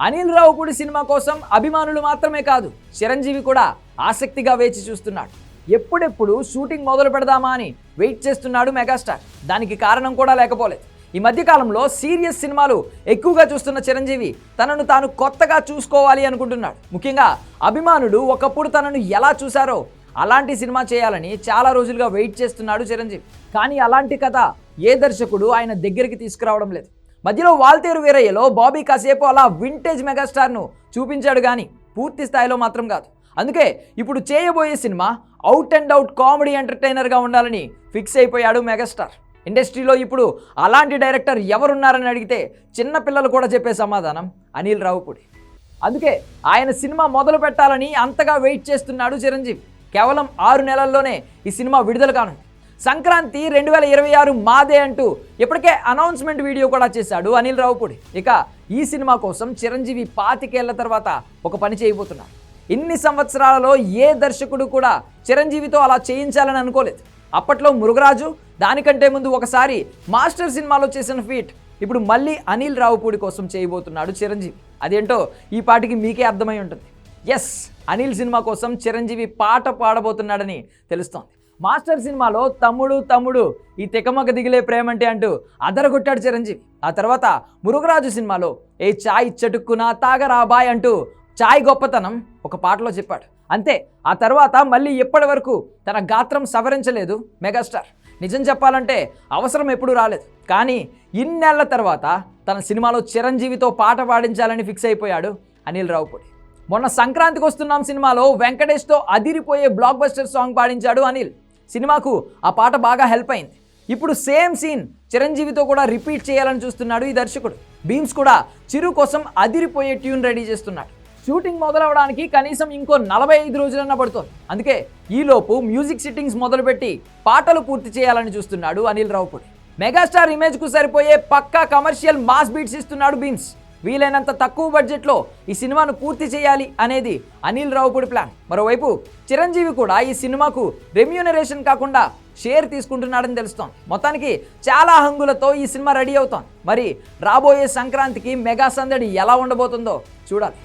Anil Ravipudi cinema కోసం అభిమానులు మాత్రమే కాదు చిరంజీవి కూడా ఆసక్తిగా వేచి చూస్తున్నాడు. ఎప్పుడెప్పుడు షూటింగ్ మొదలు పెడదామా అని వెయిట్ చేస్తున్నాడు మెగాస్టార్. దానికి కారణం కూడా లేకపోలేదు. ఈ మధ్యకాలంలో సీరియస్ సినిమాలు ఎక్కువగా చూస్తున్న చిరంజీవి తనను తాను కొత్తగా చూసుకోవాలి అనుకుంటున్నాడు. ముఖ్యంగా అభిమానులు ఒకప్పుడు తనను ఎలా చూశారో అలాంటి సినిమా చేయాలని చాలా రోజులుగా వెయిట్ చేస్తున్నాడు చిరంజీవి. కానీ అలాంటి కథ ఏ దర్శకుడు ఆయన దగ్గరికి తీసుకురావడం లేదు. మధ్యలో వాల్తేరు వీరయ్యలో బాబీ కాసేపు అలా వింటేజ్ మెగాస్టార్ను చూపించాడు కానీ పూర్తి స్థాయిలో మాత్రం కాదు. అందుకే ఇప్పుడు చేయబోయే cinema out and out comedy ఎంటర్టైనర్గా ఉండాలని ఫిక్స్ అయిపోయాడు మెగాస్టార్ ఇండస్ట్రీలో ఇప్పుడు అలాంటి డైరెక్టర్ ఎవరున్నారని అడిగితే చిన్న పిల్లలు కూడా చెప్పే సమాధానం అనిల్ రావుపూడి. అందుకే ఆయన సినిమా మొదలు పెట్టాలని అంతగా వెయిట్ చేస్తున్నాడు చిరంజీవి. కేవలం ఆరు నెలల్లోనే ఈ సినిమా విడుదల కానుంది. సంక్రాంతి రెండు వేల ఇరవై ఆరు మాదే అంటూ ఇప్పటికే అనౌన్స్మెంట్ వీడియో కూడా చేశాడు అనిల్ రావుపూడి. ఇక ఈ సినిమా కోసం చిరంజీవి పాతికేళ్ళ తర్వాత ఒక పని చేయబోతున్నారు ఇన్ని సంవత్సరాలలో ఏ దర్శకుడు కూడా చిరంజీవితో అలా చేయించాలని అనుకోలేదు. అప్పట్లో మురుగరాజు దానికంటే ముందు ఒకసారి మాస్టర్ సినిమాలో చేసిన ఫీట్ ఇప్పుడు మళ్ళీ అనిల్ రావుపూడి కోసం చేయబోతున్నాడు చిరంజీవి. అదేంటో ఈ పాటికి మీకే అర్థమై ఉంటుంది. ఎస్ అనిల్ సినిమా కోసం చిరంజీవి పాట పాడబోతున్నాడని తెలుస్తోంది. మాస్టర్ సినిమాలో తమ్ముడు తమ్ముడు ఈ తెకమక దిగిలే ప్రేమంటే అంటూ అదరగొట్టాడు చిరంజీవి. ఆ తర్వాత మురుగరాజు సినిమాలో ఏ చాయ్ చటుక్కున తాగరా బాయ్ అంటూ చాయ్ గొప్పతనం ఒక పాటలో చెప్పాడు. అంతే ఆ తర్వాత మళ్ళీ ఎప్పటి వరకు తన గాత్రం సవరించలేదు మెగాస్టార్. నిజం చెప్పాలంటే అవసరం ఎప్పుడూ రాలేదు. కానీ ఇన్నేళ్ళ తర్వాత తన సినిమాలో చిరంజీవితో పాట పాడించాలని ఫిక్స్ అయిపోయాడు అనిల్ రావుపూడి. మొన్న సంక్రాంతికి వస్తున్నాం సినిమాలో వెంకటేష్తో అదిరిపోయే బ్లాక్ బస్టర్ సాంగ్ పాడించాడు అనిల్. సినిమాకు ఆ పాట బాగా హెల్ప్ అయింది. ఇప్పుడు సేమ్ సీన్ చిరంజీవితో కూడా రిపీట్ చేయాలని చూస్తున్నాడు ఈ దర్శకుడు. బీమ్స్ కూడా చిరు కోసం అదిరిపోయే ట్యూన్ రెడీ చేస్తున్నాడు. షూటింగ్ మొదలవడానికి కనీసం ఇంకో నలభై ఐదు రోజులన్నా పడుతోంది. అందుకే ఈలోపు మ్యూజిక్ సిట్టింగ్స్ మొదలుపెట్టి పాటలు పూర్తి చేయాలని చూస్తున్నాడు అనిల్ రావుపూడి. మెగాస్టార్ ఇమేజ్కు సరిపోయే పక్కా కమర్షియల్ మాస్ బీట్స్ ఇస్తున్నాడు బీమ్స్ వీలైనంత తక్కువ బడ్జెట్లో ఈ సినిమాను పూర్తి చేయాలి అనేది అనిల్ రావుపూడి ప్లాన్. మరోవైపు చిరంజీవి కూడా ఈ సినిమాకు రెమ్యూనరేషన్ కాకుండా షేర్ తీసుకుంటున్నాడని తెలుస్తోంది. మొత్తానికి చాలా హంగులతో ఈ సినిమా రెడీ అవుతోంది. మరి రాబోయే సంక్రాంతికి మెగా సందడి ఎలా ఉండబోతుందో చూడాలి.